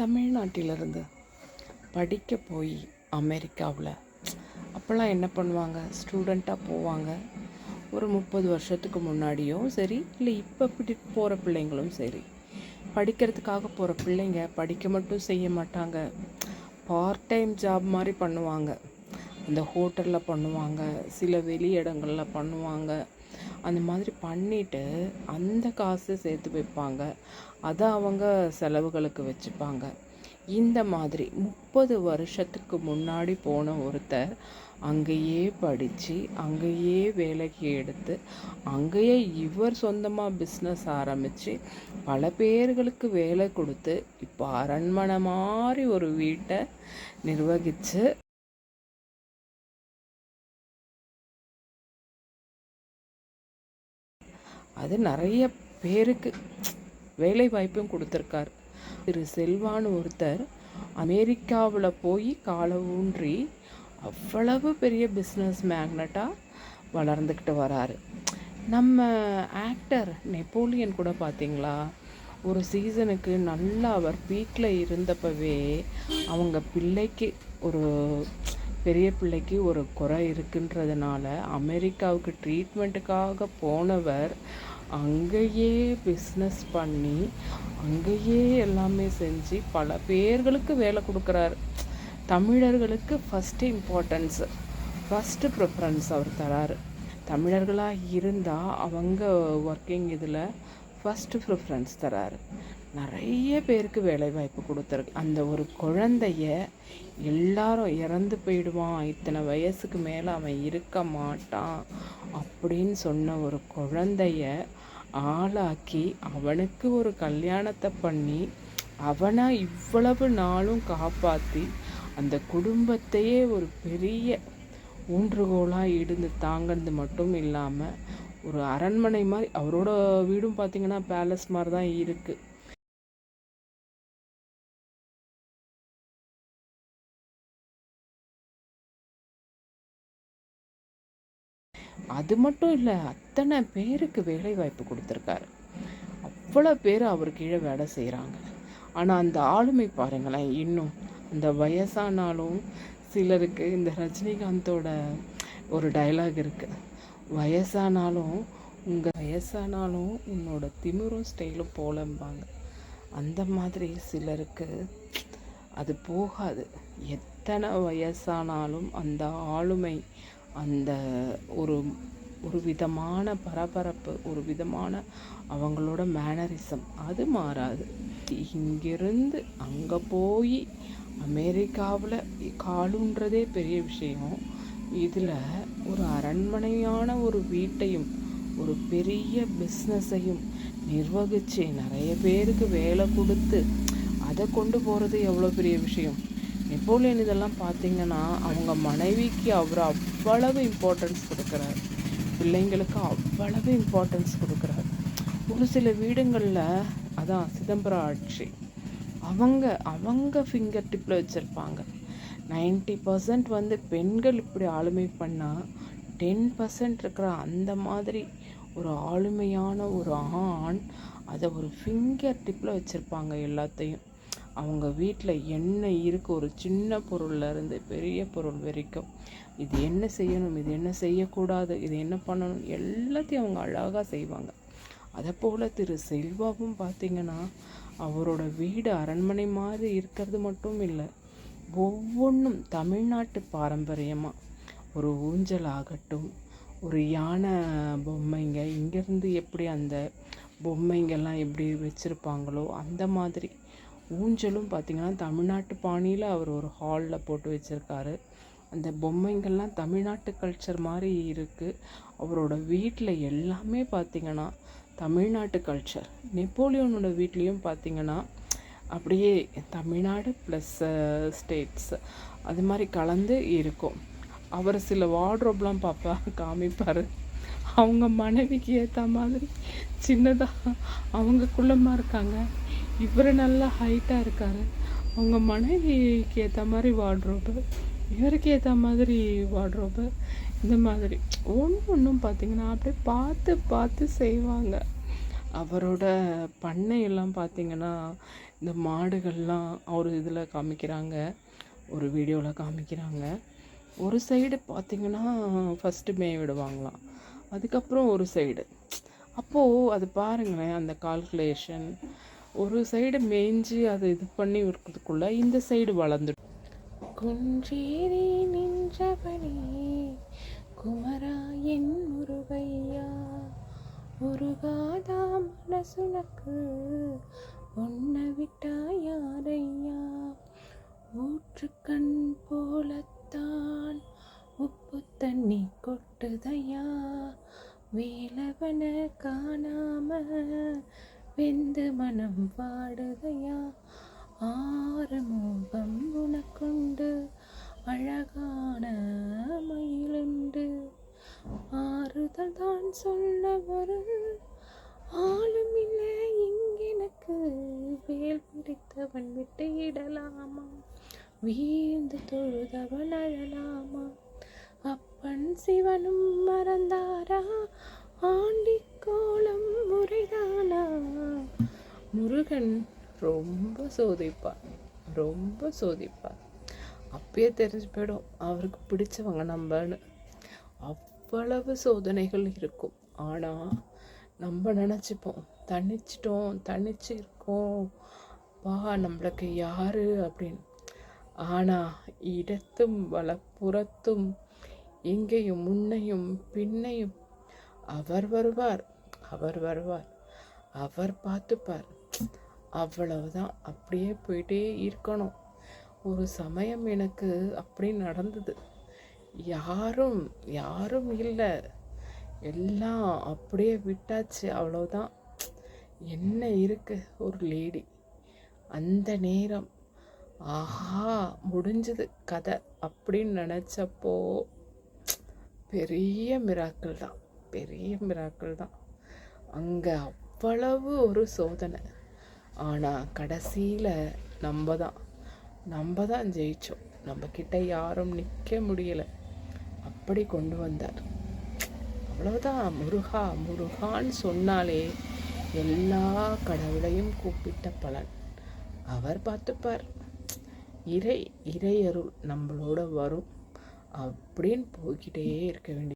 தமிழ்நாட்டிலிருந்து படிக்க போய் அமெரிக்காவில் அப்போல்லாம் என்ன பண்ணுவாங்க? ஸ்டூடெண்ட்டாக போவாங்க. ஒரு முப்பது வருஷத்துக்கு முன்னாடியும் சரி இல்லை இப்போ இப்படி போகிற பிள்ளைங்களும் சரி படிக்கிறதுக்காக போகிற பிள்ளைங்க படிக்க மட்டும் செய்ய மாட்டாங்க. பார்ட் டைம் ஜாப் மாதிரி பண்ணுவாங்க. இந்த ஹோட்டலில் பண்ணுவாங்க சில வெளி இடங்களில் பண்ணுவாங்க. அந்த மாதிரி பண்ணிவிட்டு அந்த காசு சேர்த்து வைப்பாங்க. அதை அவங்க செலவுகளுக்கு வச்சுப்பாங்க. இந்த மாதிரி முப்பது வருஷத்துக்கு முன்னாடி போன ஒருத்தர் அங்கேயே படித்து அங்கேயே வேலைக்கு எடுத்து அங்கேயே இவர் சொந்தமாக பிஸ்னஸ் ஆரம்பித்து பல பேர்களுக்கு வேலை கொடுத்து இப்போ அரண்மனை மாதிரி ஒரு வீட்டை நிர்வகித்து அது நிறைய பேருக்கு வேலை வாய்ப்பும் கொடுத்துருக்காரு. திரு செல்வான்னு ஒருத்தர் அமெரிக்காவில் போய் காலை ஊன்றி அவ்வளவு பெரிய பிஸ்னஸ் மேக்னட்டாக வளர்ந்துக்கிட்டு வராரு. நம்ம ஆக்டர் நெப்போலியன் கூட பார்த்தீங்களா ஒரு சீசனுக்கு நல்லா அவர் பீக்கில் இருந்தப்பவே அவங்க பிள்ளைக்கு ஒரு பெரிய பிள்ளைக்கு ஒரு குறை இருக்குன்றதுனால அமெரிக்காவுக்கு ட்ரீட்மெண்ட்டுக்காக போனவர் அங்கேயே பிஸ்னஸ் பண்ணி அங்கேயே எல்லாமே செஞ்சு பல பேர்களுக்கு வேலை கொடுக்குறாரு. தமிழர்களுக்கு ஃபஸ்ட்டு இம்பார்ட்டன்ஸு ஃபஸ்ட்டு ப்ரிஃபரன்ஸ் அவர் தராரு. தமிழர்களாக இருந்தால் அவங்க ஒர்க்கிங் இதில் ஃபஸ்ட்டு ப்ரிஃபரன்ஸ் தராரு. நிறைய பேருக்கு வேலைவாய்ப்பு கொடுத்துருக்கு. அந்த ஒரு குழந்தைய எல்லாரும் இறந்து போயிடுவான். இத்தனை வயசுக்கு மேலே அவன் இருக்க மாட்டான் அப்படின்னு சொன்ன ஒரு குழந்தைய ஆளாக்கி அவனுக்கு ஒரு கல்யாணத்தை பண்ணி அவனை இவ்வளவு நாளும் காப்பாற்றி அந்த குடும்பத்தையே ஒரு பெரிய ஊன்றுகோலாக இருந்து தாங்கிறது மட்டும் இல்லாமல் ஒரு அரண்மனை மாதிரி அவரோட வீடும் பார்த்தீங்கன்னா பேலஸ் மாதிரி தான் இருக்குது அது மட்டும் இல்லை அத்தனை பேருக்கு வேலை வாய்ப்பு கொடுத்துருக்காரு. அவ்வளோ பேர் அவர் கீழே வேலை செய்கிறாங்க ஆனால் அந்த ஆளுமை பாருங்களேன் இன்னும் அந்த வயசானாலும் சிலருக்கு இந்த ரஜினிகாந்தோட ஒரு டைலாக் இருக்குது வயசானாலும் உங்கள் வயசானாலும் உன்னோட திமிரும் ஸ்டைலும் போலம்பாங்க. அந்த மாதிரி சிலருக்கு அது போகாது. எத்தனை வயசானாலும் அந்த ஆளுமை அந்த ஒரு ஒரு விதமான பரபரப்பு ஒரு விதமான அவங்களோட மேனரிசம் அது மாறாது. இங்கிருந்து அங்கே போய் அமெரிக்காவில் காலுன்றதே பெரிய விஷயம். இதில் ஒரு அரண்மனையான ஒரு வீட்டையும் ஒரு பெரிய பிஸ்னஸையும் நிர்வகித்து நிறைய பேருக்கு வேலை கொடுத்து அதை கொண்டு போகிறது எவ்வளோ பெரிய விஷயம்? நெப்போலியன் இதெல்லாம் பார்த்தீங்கன்னா அவங்க மனைவிக்கு அவர் அவ்வளவு இம்பார்ட்டன்ஸ் கொடுக்குறாரு. பிள்ளைங்களுக்கு அவ்வளவு இம்பார்ட்டன்ஸ் கொடுக்குறாரு. ஒரு சில வீடுங்களில் அதான் சிதம்பரம் ஆட்சி. அவங்க அவங்க ஃபிங்கர் டிப்பில் வச்சுருப்பாங்க. நைன்ட்டி பர்சன்ட் வந்து பெண்கள் இப்படி ஆளுமை பண்ணால் டென் பர்சன்ட் இருக்கிற அந்த மாதிரி ஒரு ஆளுமையான ஒரு ஆண் அதை ஒரு ஃபிங்கர் டிப்பில் வச்சுருப்பாங்க எல்லாத்தையும். அவங்க வீட்டில் என்ன இருக்குது ஒரு சின்ன பொருள்லேருந்து பெரிய பொருள் வரைக்கும். இது என்ன செய்யணும்? இது என்ன செய்யக்கூடாது? இது என்ன பண்ணணும்? எல்லாத்தையும் அவங்க அழகாக செய்வாங்க. அதை போல் திரு செல்வாவும் பார்த்திங்கன்னா அவரோட வீடு அரண்மனை மாதிரி இருக்கிறது மட்டும் இல்லை ஒவ்வொன்றும் தமிழ்நாட்டு பாரம்பரியமாக ஒரு ஊஞ்சல் ஆகட்டும் ஒரு யானை பொம்மைங்க இங்கேருந்து எப்படி அந்த பொம்மைங்கெல்லாம் எப்படி வச்சுருப்பாங்களோ அந்த மாதிரி. ஊஞ்சலும் பார்த்திங்கன்னா தமிழ்நாட்டு பாணியில் அவர் ஒரு ஹாலில் போட்டு வச்சுருக்காரு. அந்த பொம்மைங்கள்லாம் தமிழ்நாட்டு கல்ச்சர் மாதிரி இருக்குது அவரோட வீட்டில் எல்லாமே பார்த்திங்கன்னா தமிழ்நாட்டு கல்ச்சர் நெப்போலியனோட வீட்லேயும் பார்த்திங்கன்னா அப்படியே தமிழ்நாடு ப்ளஸ் ஸ்டேட்ஸ் அது மாதிரி கலந்து இருக்கும். அவர் சில வார்ட்ரோப்லாம் பார்ப்பா காமிப்பார். அவங்க மனைவிக்கு ஏற்ற மாதிரி சின்னதாக அவங்க குள்ளமாக இருக்காங்க. இவர் நல்லா ஹைட்டாக இருக்கார். அவங்க மனைவிக்கு ஏற்ற மாதிரி வார்ட்ரோப்பு இவருக்கு ஏற்ற மாதிரி வார்ட்ரோப்பு இந்த மாதிரி. ஒன்று ஒன்றும் பார்த்திங்கன்னா அப்படியே பார்த்து பார்த்து செய்வாங்க. அவரோட பண்ணையெல்லாம் பார்த்திங்கன்னா இந்த மாடுகள்லாம் ஒரு இதில் காமிக்கிறாங்க ஒரு வீடியோவில் காமிக்கிறாங்க. ஒரு சைடு பார்த்திங்கன்னா ஃபஸ்ட்டு மேய விடுவாங்களாம். அதுக்கப்புறம் ஒரு சைடு அப்போது அது பாருங்களேன் அந்த கால்குலேஷன் ஒரு சைடு மேய்ஞ்சி அதை இது பண்ணி இருக்கிறதுக்குள்ள இந்த சைடு வளர்ந்துடும் குன்றேறி நின்றபடி குமரா என் முருகையா. முருகாதா மனசுனக்கு வேலவன காணாம வெந்து மனம் பாடுகையா ஆறு முகம் உனக்குண்டு அழகான மயிலுண்டு. ஆறுதல் தான் சொல்ல வரும் ஆளும் இல்லை இங்கெனக்கு வேல் பிடித்தவன் விட்டு இடலாமா? வீழ்ந்து தொழுதவன் அழலாமா? வன் சிவனும் மறந்தாரா? ஆண்டி கோலம் முறைதானா? முருகன் ரொம்ப சோதிப்பார் ரொம்ப சோதிப்பார். அப்பயே தெரிஞ்சு போயிடும் அவருக்கு பிடிச்சவங்க நம்மன்னு. அவ்வளவு சோதனைகள் இருக்கும். ஆனால் நம்ம நினச்சிப்போம் தனிச்சிட்டோம் தனிச்சு இருக்கோம். பா நம்மளுக்கு யாரு அப்படின்னு. ஆனால் இடத்தும் வலப்புறத்தும் இங்கேயும் முன்னையும் பின்னையும் அவர் வருவார் அவர் வருவார் அவர் பார்த்துப்பார். அவ்வளவுதான் அப்படியே போயிட்டே இருக்கணும். ஒரு சமயம் எனக்கு அப்படி நடந்தது. யாரும் யாரும் இல்லை. எல்லாம் அப்படியே விட்டாச்சு அவ்வளோதான் என்ன இருக்கு? ஒரு லேடி அந்த நேரம். ஆஹா முடிஞ்சது கதை அப்படின்னு நினச்சப்போ பெரிய மிராக்கள் தான். பெரிய மிராக்கள் தான். அங்கே அவ்வளவு ஒரு சோதனை. ஆனால் கடைசியில் நம்ம தான். நம்ம தான் ஜெயித்தோம் நம்ம கிட்ட யாரும் நிற்க முடியலை. அப்படி கொண்டு வந்தார். அவ்வளோதான் முருகா முருகான்னு சொன்னாலே எல்லா கடவுளையும் கூப்பிட்ட பலன். அவர் பார்த்துப்பார். இறை இறையருள் நம்மளோட வரும். அப்படின்னு போய்கிட்டே இருக்க வேண்டிய